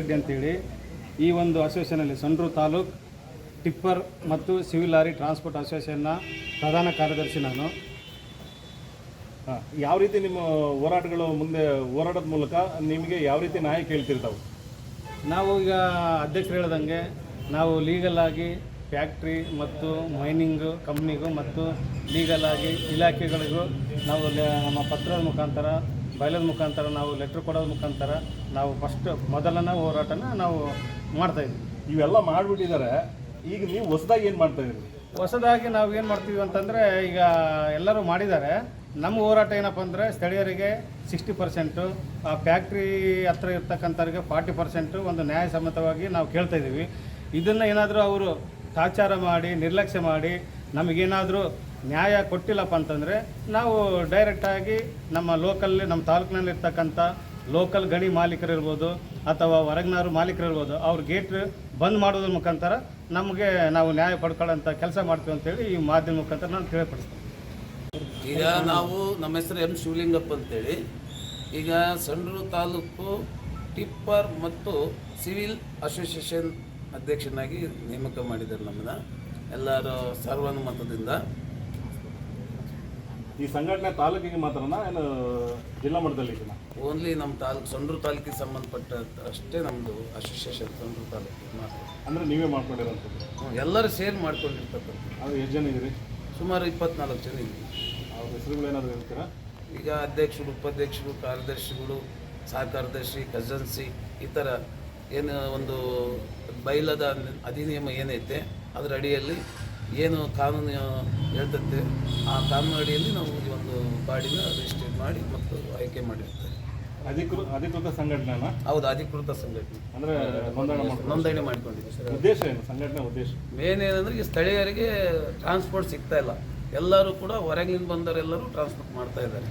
ಅಂತೇಳಿ ಈ ಒಂದು ಅಸೋಸಿಯೇಷನಲ್ಲಿ ಸಂಡ್ರು ತಾಲೂಕ್ ಟಿಪ್ಪರ್ ಮತ್ತು ಸಿವಿಲ್ ಲಾರಿ ಟ್ರಾನ್ಸ್ಪೋರ್ಟ್ ಅಸೋಸಿಯೇಷನ್ನ ಪ್ರಧಾನ ಕಾರ್ಯದರ್ಶಿ ನಾನು. ಯಾವ ರೀತಿ ನಿಮ್ಮ ಹೋರಾಟಗಳು ಮುಂದೆ ಹೋರಾಟದ ಮೂಲಕ ನಿಮಗೆ ಯಾವ ರೀತಿ ನ್ಯಾಯ ಕೇಳ್ತಿರ್ತಾವೆ? ನಾವು ಈಗ ಅಧ್ಯಕ್ಷರು ಹೇಳ್ದಂಗೆ ನಾವು ಲೀಗಲ್ ಆಗಿ ಫ್ಯಾಕ್ಟ್ರಿ ಮತ್ತು ಮೈನಿಂಗ್ ಕಂಪ್ನಿಗೂ ಮತ್ತು ಲೀಗಲ್ ಆಗಿ ಇಲಾಖೆಗಳಿಗೂ ನಾವು ನಮ್ಮ ಪತ್ರದ ಮುಖಾಂತರ ಬಯಲದ ಮುಖಾಂತರ ನಾವು ಲೆಟ್ರ್ ಕೊಡೋದ ಮುಖಾಂತರ ನಾವು ಫಸ್ಟ್ ಮೊದಲನೇ ಹೋರಾಟನ ನಾವು ಮಾಡ್ತಾಯಿದ್ವಿ ಇವೆಲ್ಲ ಮಾಡಿಬಿಟ್ಟಿದ್ದಾರೆ. ಈಗ ನೀವು ಹೊಸದಾಗಿ ಏನು ಮಾಡ್ತಾ ಇದ್ದೀರಿ? ಹೊಸದಾಗಿ ನಾವು ಏನು ಮಾಡ್ತೀವಿ ಅಂತಂದರೆ ಈಗ ಎಲ್ಲರೂ ಮಾಡಿದ್ದಾರೆ. ನಮ್ಮ ಹೋರಾಟ ಏನಪ್ಪ ಅಂದರೆ ಸ್ಥಳೀಯರಿಗೆ ಸಿಕ್ಸ್ಟಿ ಪರ್ಸೆಂಟು ಆ ಫ್ಯಾಕ್ಟ್ರಿ ಹತ್ರ ಇರ್ತಕ್ಕಂಥವ್ರಿಗೆ ಫಾರ್ಟಿ ಪರ್ಸೆಂಟು ಒಂದು ನ್ಯಾಯಸಮ್ಮತವಾಗಿ ನಾವು ಕೇಳ್ತಾ ಇದ್ದೀವಿ. ಇದನ್ನು ಏನಾದರೂ ಅವರು ತಾಚಾರ ಮಾಡಿ ನಿರ್ಲಕ್ಷ್ಯ ಮಾಡಿ ನಮಗೇನಾದರೂ ನ್ಯಾಯ ಕೊಟ್ಟಿಲ್ಲಪ್ಪ ಅಂತಂದರೆ ನಾವು ಡೈರೆಕ್ಟಾಗಿ ನಮ್ಮ ಲೋಕಲ್ಲಿ ನಮ್ಮ ತಾಲೂಕಿನಲ್ಲಿರ್ತಕ್ಕಂಥ ಲೋಕಲ್ ಗಣಿ ಮಾಲೀಕರಿರ್ಬೋದು ಅಥವಾ ಹೊರಗಿನವರು ಮಾಲೀಕರಿರ್ಬೋದು, ಅವ್ರ ಗೇಟ್ ಬಂದ್ ಮಾಡೋದ್ರ ಮುಖಾಂತರ ನಮಗೆ ನಾವು ನ್ಯಾಯ ಪಡ್ಕೊಳ್ಳೋಂಥ ಕೆಲಸ ಮಾಡ್ತೀವಿ ಅಂತೇಳಿ ಈ ಮಾಧ್ಯಮ ಮುಖಾಂತರ ನಾನು ತಿಳಿಪಡಿಸ್ತೀನಿ. ಈಗ ನಾವು ನಮ್ಮ ಹೆಸರು ಎಂ ಶಿವಲಿಂಗಪ್ಪ ಅಂತೇಳಿ. ಈಗ ಸಂಡೂರು ತಾಲೂಕು ಟಿಪ್ಪರ್ ಮತ್ತು ಸಿವಿಲ್ ಅಸೋಸಿಯೇಷನ್ ಅಧ್ಯಕ್ಷನಾಗಿ ನೇಮಕ ಮಾಡಿದ್ದಾರೆ ನಮ್ಮನ್ನ. ಎಲ್ಲರ ಸರ್ವಾನುಮತದಿಂದ ಈ ಸಂಘಟನೆ ತಾಲೂಕಿಗೆ ಮಾತ್ರನಾ ಏನು ಜಿಲ್ಲಾ ಮಟ್ಟದಲ್ಲಿ ಇದೆಯಾ ಓನ್ಲಿ ನಮ್ಮ ತಾಲೂಕು ಸಂಡೂರು ತಾಲೂಕಿಗೆ ಸಂಬಂಧಪಟ್ಟ ಅಷ್ಟೇ ನಮ್ಮದು ಅಸೋಸಿಯೇಷನ್ ಸಂಡೂರು ತಾಲೂಕು ಮಾತ್ರ. ಅಂದರೆ ನೀವೇ ಮಾಡ್ಕೊಂಡಿರೋ ಎಲ್ಲರೂ ಸೇರ್ ಮಾಡ್ಕೊಂಡಿರ್ತಕ್ಕಂಥ ಅದು ಎಷ್ಟು ಜನ ಇದ್ದೀರಿ? ಸುಮಾರು ಇಪ್ಪತ್ನಾಲ್ಕು ಜನ ಇದ್ದೀವಿ. ಅವ್ರ ಹೆಸರುಗಳೇನಾದ್ರು ಹೇಳ್ತೀರಾ? ಈಗ ಅಧ್ಯಕ್ಷರು ಉಪಾಧ್ಯಕ್ಷರು ಕಾರ್ಯದರ್ಶಿಗಳು ಸಹ ಕಾರ್ಯದರ್ಶಿ ಖಜಾನ್ಸಿ ಈ ಥರ ಏನು ಒಂದು ಬೈಲದ ಅಧಿನಿಯಮ ಏನೈತೆ ಅದರ ಅಡಿಯಲ್ಲಿ ಏನು ಕಾನೂನು ಹೇಳ್ತಂತೆ ಆ ಕಾನೂನು ಅಡಿಯಲ್ಲಿ ನಾವು ಈ ಒಂದು ಬಾಡಿನ ರಿಜಿಸ್ಟರ್ ಮಾಡಿ ಮತ್ತು ಆಯ್ಕೆ ಮಾಡಿರ್ತಾರೆ. ಅಧಿಕೃತ ಅಧಿಕೃತ ಸಂಘಟನೆನ? ಹೌದು ಅಧಿಕೃತ ಸಂಘಟನೆ. ಅಂದರೆ ನೋಂದಣಿ ಮಾಡಿಕೊಂಡಿದ್ದೀವಿ ನೋಂದಣಿ ಮಾಡ್ಕೊಂಡಿದ್ದೀವಿ ಉದ್ದೇಶ ಏನು? ಸಂಘಟನೆ ಉದ್ದೇಶ? ಮೇನ್ ಏನಂದ್ರೆ ಈ ಸ್ಥಳೀಯರಿಗೆ ಟ್ರಾನ್ಸ್ಪೋರ್ಟ್ ಸಿಗ್ತಾ ಇಲ್ಲ. ಎಲ್ಲರೂ ಕೂಡ ಹೊರಗಿನಿಂದ ಬಂದವರೆಲ್ಲರೂ ಟ್ರಾನ್ಸ್ಪೋರ್ಟ್ ಮಾಡ್ತಾ ಇದ್ದಾರೆ.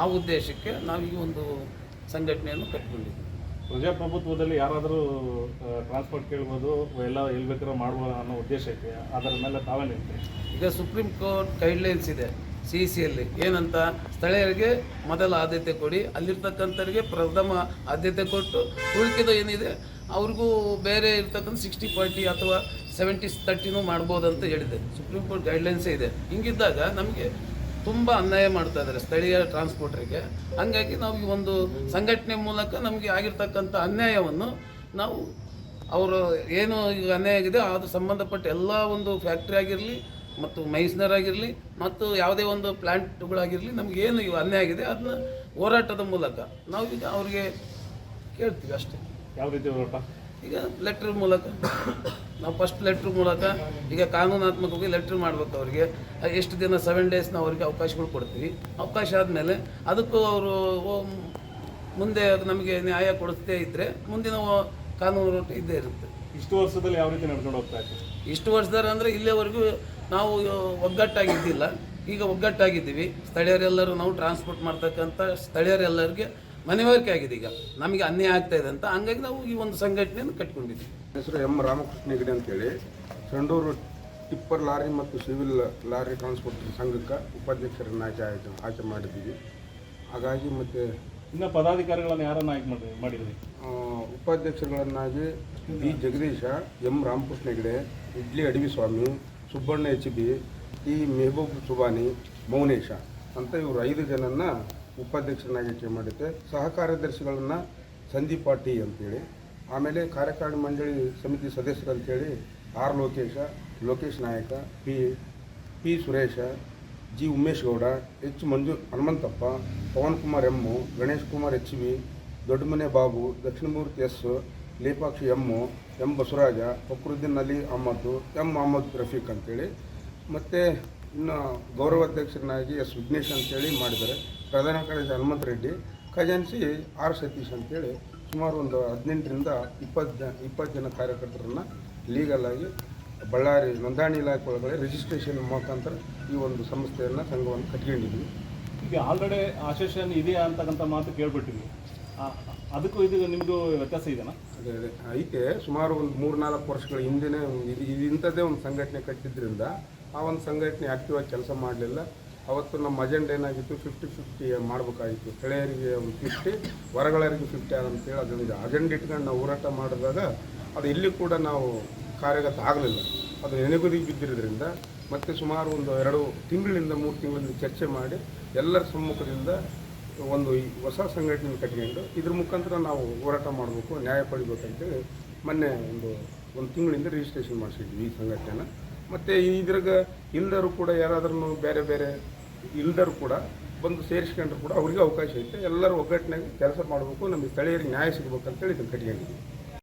ಆ ಉದ್ದೇಶಕ್ಕೆ ನಾವು ಈ ಒಂದು ಸಂಘಟನೆಯನ್ನು ಕಟ್ಕೊಂಡಿದ್ದೀವಿ. ಪ್ರಜಾಪ್ರಭುತ್ವದಲ್ಲಿ ಯಾರಾದರೂ ಟ್ರಾನ್ಸ್ಪೋರ್ಟ್ ಕೇಳ್ಬೋದು, ಎಲ್ಲ ಎಲ್ಲಿ ಬೇಕಾದ್ರೂ ಮಾಡ್ಬೋದು ಅನ್ನೋ ಉದ್ದೇಶ ಐತೆ. ಅದರ ಮೇಲೆ ತಾವೇ ನಿಂತೆ ಈಗ ಸುಪ್ರೀಂ ಕೋರ್ಟ್ ಗೈಡ್ಲೈನ್ಸ್ ಇದೆ ಸಿ ಸಿಯಲ್ಲಿ ಏನಂತ? ಸ್ಥಳೀಯರಿಗೆ ಮೊದಲ ಆದ್ಯತೆ ಕೊಡಿ, ಅಲ್ಲಿರ್ತಕ್ಕಂಥವ್ರಿಗೆ ಪ್ರಥಮ ಆದ್ಯತೆ ಕೊಟ್ಟು, ಉಳಿಕೆದ ಏನಿದೆ, ಅವ್ರಿಗೂ ಬೇರೆ ಇರ್ತಕ್ಕಂಥ ಸಿಕ್ಸ್ಟಿ ಫಾರ್ಟಿ ಅಥವಾ ಸೆವೆಂಟಿ ತರ್ಟಿನೂ ಮಾಡ್ಬೋದು ಅಂತ ಹೇಳಿದೆ. ಸುಪ್ರೀಂ ಕೋರ್ಟ್ ಗೈಡ್ಲೈನ್ಸೇ ಇದೆ. ಹಿಂಗಿದ್ದಾಗ ನಮಗೆ ತುಂಬ ಅನ್ಯಾಯ ಮಾಡ್ತಾ ಇದ್ದಾರೆ ಸ್ಥಳೀಯ ಟ್ರಾನ್ಸ್ಪೋರ್ಟರಿಗೆ ಹಂಗಾಗಿ ನಾವು ಈ ಒಂದು ಸಂಘಟನೆ ಮೂಲಕ ನಮಗೆ ಆಗಿರ್ತಕ್ಕಂಥ ಅನ್ಯಾಯವನ್ನು ನಾವು ಅವರು ಏನು ಈಗ ಅನ್ಯಾಯ ಆಗಿದೆ, ಅದು ಸಂಬಂಧಪಟ್ಟ ಎಲ್ಲ ಒಂದು ಫ್ಯಾಕ್ಟ್ರಿ ಆಗಿರಲಿ ಮತ್ತು ಮೈಸ್ನರ್ ಆಗಿರಲಿ ಮತ್ತು ಯಾವುದೇ ಒಂದು ಪ್ಲ್ಯಾಂಟ್ಗಳಾಗಿರಲಿ ನಮ್ಗೆ ಏನು ಇವು ಅನ್ಯಾಯ ಆಗಿದೆ ಅದನ್ನ ಹೋರಾಟದ ಮೂಲಕ ನಾವು ಈಗ ಅವ್ರಿಗೆ ಕೇಳ್ತೀವಿ ಅಷ್ಟೇ. ಯಾವ ರೀತಿ ಈಗ ಲೆಟ್ರ್ ಮೂಲಕ ನಾವು ಫಸ್ಟ್ ಲೆಟ್ರ್ ಮೂಲಕ ಈಗ ಕಾನೂನಾತ್ಮಕವಾಗಿ ಲೆಟ್ರ್ ಮಾಡಬೇಕು ಅವರಿಗೆ. ಎಷ್ಟು ದಿನ ಸೆವೆನ್ ಡೇಸ್ ನಾವು ಅವರಿಗೆ ಅವಕಾಶಗಳು ಕೊಡ್ತೀವಿ. ಅವಕಾಶ ಆದಮೇಲೆ ಅದಕ್ಕೂ ಅವರು ಮುಂದೆ ನಮಗೆ ನ್ಯಾಯ ಕೊಡಿಸ್ತೇ ಇದ್ದರೆ ಮುಂದಿನ ಕಾನೂನು ಇದ್ದೇ ಇರುತ್ತೆ. ಇಷ್ಟು ವರ್ಷದಲ್ಲಿ ಯಾವ ರೀತಿ ನಡ್ಕೊಂಡು ಹೋಗ್ತಾ ಇತ್ತು ಇಷ್ಟು ವರ್ಷದಾರ ಅಂದರೆ ಇಲ್ಲಿವರೆಗೂ ನಾವು ಒಗ್ಗಟ್ಟಾಗಿದ್ದಿಲ್ಲ. ಈಗ ಒಗ್ಗಟ್ಟಾಗಿದ್ದೀವಿ. ಸ್ಥಳೀಯರೆಲ್ಲರೂ ನಾವು ಟ್ರಾನ್ಸ್ಪೋರ್ಟ್ ಮಾಡ್ತಕ್ಕಂಥ ಸ್ಥಳೀಯರೆಲ್ಲರಿಗೆ ಮನವರಿಕೆ ಆಗಿದೆ ಈಗ. ನಮಗೆ ಅನ್ಯಾಯ ಆಗ್ತಾ ಇದೆ ಅಂತ ಹಂಗಾಗಿ ನಾವು ಈ ಒಂದು ಸಂಘಟನೆಯನ್ನು ಕಟ್ಕೊಂಡಿದ್ದೀವಿ. ಹೆಸರು ಎಂ ರಾಮಕೃಷ್ಣ ಹೆಗಡೆ ಅಂತೇಳಿ. ಸಂಡೂರು ಟಿಪ್ಪರ್ ಲಾರಿ ಮತ್ತು ಸಿವಿಲ್ ಲಾರಿ ಟ್ರಾನ್ಸ್ಪೋರ್ಟ್ ಸಂಘಕ್ಕೆ ಉಪಾಧ್ಯಕ್ಷರನ್ನು ಆಯ್ಕೆ ಆಯ್ಕೆ ಮಾಡಿದ್ದೀವಿ. ಹಾಗಾಗಿ ಮತ್ತು ಇನ್ನು ಪದಾಧಿಕಾರಿಗಳನ್ನು ಯಾರನ್ನು ಆಯ್ಕೆ ಮಾಡಿ ಮಾಡಿದ್ರಿ? ಉಪಾಧ್ಯಕ್ಷರುಗಳನ್ನಾಗಿ B Jagadish M Ramakrishna Hegde Idli Adavi Swami Subbanna H B T Mehboob Subhani Mounesha ಅಂತ ಇವರು ಐದು ಜನನ್ನ ಉಪಾಧ್ಯಕ್ಷರನ್ನಾಗಿ ಮಾಡಿದ್ದೆ ಸಹ ಕಾರ್ಯದರ್ಶಿಗಳನ್ನು ಸಂದೀಪ್ ಪಾಟಿ ಅಂತೇಳಿ, ಆಮೇಲೆ ಕಾರ್ಯಕಾರಿಣಿ ಮಂಡಳಿ ಸಮಿತಿ ಸದಸ್ಯರು ಅಂತೇಳಿ R Lokesha, Lokesh Nayak, P P Suresha, G Umesh Gowda, H Manju Hanumanthappa, Pavan Kumar M, Ganesh Kumar H V, Doddamane Babu Dakshinamurthy S, Lepakshi M, M Basavaraja, Fakruddin Ali Ahmed, M Mohammed Rafiq ಅಂತೇಳಿ. ಮತ್ತು ಇನ್ನು ಗೌರವಾಧ್ಯಕ್ಷರನ್ನಾಗಿ S Vignesh ಅಂತೇಳಿ ಮಾಡಿದ್ದಾರೆ. ಪ್ರಧಾನ ಕಾರ್ಯದರ್ಶಿ ಹನುಮಂತ ರೆಡ್ಡಿ ಖಜಾನ್ಸಿ R Satish ಅಂತೇಳಿ ಸುಮಾರು ಒಂದು ಹದಿನೆಂಟರಿಂದ ಇಪ್ಪತ್ತು ಜನ ಇಪ್ಪತ್ತು ಜನ ಕಾರ್ಯಕರ್ತರನ್ನು ಲೀಗಲ್ ಆಗಿ ಬಳ್ಳಾರಿ ನೋಂದಣಿ ಇಲಾಖೆ ಒಳಗಡೆ ರಿಜಿಸ್ಟ್ರೇಷನ್ ಮುಖಾಂತರ ಈ ಒಂದು ಸಂಸ್ಥೆಯನ್ನು ಸಂಘವನ್ನು ಕಟ್ಕೊಂಡಿದ್ವಿ ಈಗ ಆಲ್ರೆಡಿ ಅಸೋಸಿಯೇಷನ್ ಇದೆಯಾ ಅಂತಕ್ಕಂಥ ಮಾತು ಕೇಳ್ಬಿಟ್ಟಿವಿ. ಅದಕ್ಕೂ ಇದು ನಿಮ್ಮದು ವ್ಯತ್ಯಾಸ ಇದೆಯಾ ಅದೇ ಅದೇ. ಐತೆ ಸುಮಾರು ಒಂದು ಮೂರು ನಾಲ್ಕು ವರ್ಷಗಳ ಹಿಂದೆನೇ ಇದು ಇದು ಇಂಥದ್ದೇ ಒಂದು ಸಂಘಟನೆ ಕಟ್ಟಿದ್ರಿಂದ ಆ ಒಂದು ಸಂಘಟನೆ ಆ್ಯಕ್ಟಿವ್ ಆಗಿ ಕೆಲಸ ಮಾಡಲಿಲ್ಲ. ಅವತ್ತು ನಮ್ಮ ಅಜೆಂಡ ಏನಾಗಿತ್ತು? ಫಿಫ್ಟಿ ಫಿಫ್ಟಿ ಮಾಡಬೇಕಾಗಿತ್ತು. ಸ್ಥಳೀಯರಿಗೆ ಒಂದು ಫಿಫ್ಟಿ ಹೊರಗಳರಿಗೆ ಫಿಫ್ಟಿ ಅಂತೇಳಿ ಅದೊಂದು ಅಜೆಂಡ ಇಟ್ಕೊಂಡು ನಾವು ಹೋರಾಟ ಮಾಡಿದಾಗ ಅದು ಇಲ್ಲಿ ಕೂಡ ನಾವು ಕಾರ್ಯಗತ ಆಗಲಿಲ್ಲ. ಅದು ನೆನೆಗುದಿಗೆ ಬಿದ್ದಿರೋದ್ರಿಂದ ಮತ್ತೆ ಸುಮಾರು ಒಂದು ಎರಡು ತಿಂಗಳಿಂದ, ಮೂರು ತಿಂಗಳಿಂದ ಚರ್ಚೆ ಮಾಡಿ ಎಲ್ಲರ ಸಮ್ಮುಖದಿಂದ ಒಂದು ಹೊಸ ಸಂಘಟನೆ ಕಟ್ಕೊಂಡು ಇದ್ರ ಮುಖಾಂತರ ನಾವು ಹೋರಾಟ ಮಾಡಬೇಕು, ನ್ಯಾಯ ಪಡಿಬೇಕಂತೇಳಿ ಮೊನ್ನೆ ಒಂದು ಒಂದು ತಿಂಗಳಿಂದ ರಿಜಿಸ್ಟ್ರೇಷನ್ ಮಾಡಿಸಿದ್ವಿ ಈ ಸಂಘಟನೆನ. ಮತ್ತು ಇದ್ರಾಗ ಇಲ್ದರು ಕೂಡ ಯಾರಾದ್ರೂ ಬೇರೆ ಬೇರೆ ಇಲ್ದರು ಕೂಡ ಬಂದು ಸೇರಿಸ್ಕೊಂಡ್ರು ಕೂಡ ಅವ್ರಿಗೆ ಅವಕಾಶ ಐತೆ. ಎಲ್ಲರೂ ಒಗ್ಗಟ್ಟಿನಾಗ ಕೆಲಸ ಮಾಡಬೇಕು, ನಮಗೆ ಸ್ಥಳೀಯರಿಗೆ ನ್ಯಾಯ ಸಿಗ್ಬೇಕಂತೇಳಿ ಇದನ್ನು ಕಟ್ಕೊಂಡಿದ್ವಿ.